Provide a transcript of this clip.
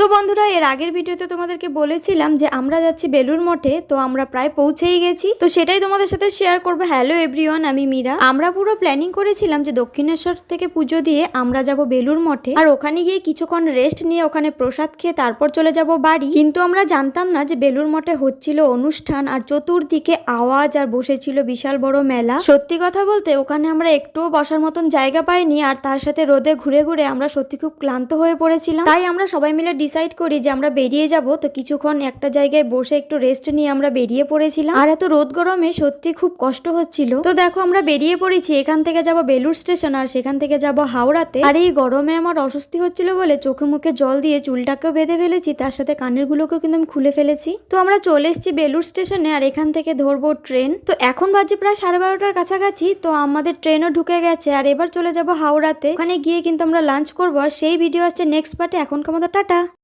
তো বন্ধুরা, এর আগের ভিডিওতে তোমাদেরকে বলেছিলাম যে আমরা যাচ্ছি বেলুর মঠে, তো আমরা প্রায় পৌঁছেই গেছি। তো সেটাই তোমাদের সাথে শেয়ার করব। হ্যালো এভরিওয়ান আমি মীরা। আমরা পুরো প্ল্যানিং করেছিলাম যে দক্ষিণেশ্বর থেকে পুজো দিয়ে আমরা যাব বেলুর মঠে, আর ওখানে গিয়ে কিছুক্ষণ রেস্ট নিয়ে ওখানে প্রসাদ খেয়ে তারপর চলে যাব বাড়ি। কিন্তু আমরা জানতাম না যে বেলুর মঠে হচ্ছিল অনুষ্ঠান, আর চতুর্দিকে আওয়াজ আর বসেছিল বিশাল বড় মেলা। সত্যি কথা বলতে, ওখানে আমরা একটুও বসার মতন জায়গা পাইনি, আর তার সাথে রোদে ঘুরে ঘুরে আমরা সত্যি খুব ক্লান্ত হয়ে পড়েছিলাম। তাই আমরা সবাই মিলে ডিসাইড করি যে আমরা বেরিয়ে যাব, তো কিছুক্ষণ একটা জায়গায় বসে একটু রেস্ট নিয়ে আমরা বেরিয়ে পড়েছিলাম। আর এত রোদ গরমে সত্যি খুব কষ্ট হচ্ছিল। তো দেখো আমরা বেরিয়ে পড়েছি, এখান থেকে যাব বেলুর স্টেশন আর সেখান থেকে যাব হাওড়াতে। আর এই গরমে আমার অস্বস্তি হচ্ছিল বলে চোখে মুখে জল দিয়ে চুলটাকেও বেঁধে ফেলেছি, তার সাথে কানের গুলোকেও কিন্তু আমি খুলে ফেলেছি। তো আমরা চলে এসেছি বেলুর স্টেশনে আর এখান থেকে ধরবো ট্রেন। তো এখন বাজে প্রায় সাড়ে বারোটার কাছাকাছি, তো আমাদের ট্রেনও ঢুকে গেছে। আর এবার চলে যাব হাওড়াতে। ওখানে গিয়ে কিন্তু আমরা লাঞ্চ করব। আর সেই ভিডিও আসছে নেক্সট পার্টে এখনকার মতো টাটা।